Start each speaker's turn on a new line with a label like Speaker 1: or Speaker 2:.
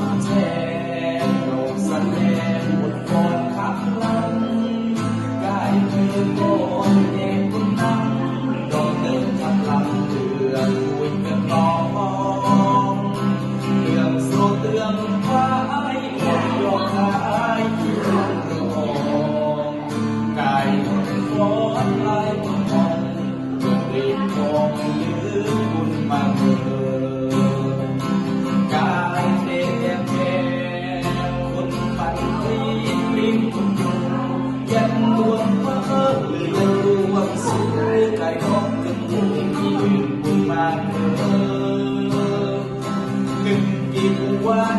Speaker 1: ำแชนโลกสแนนบ่อนขับลังกาคือก่อนเอกคุณนำดอกเดินขับลำเตือนคุยกันลอองเรื่งโซเตือนควายหมดยอกายคือรังกรคนฟ้อนลา มัเออหนึ่งกี่วัน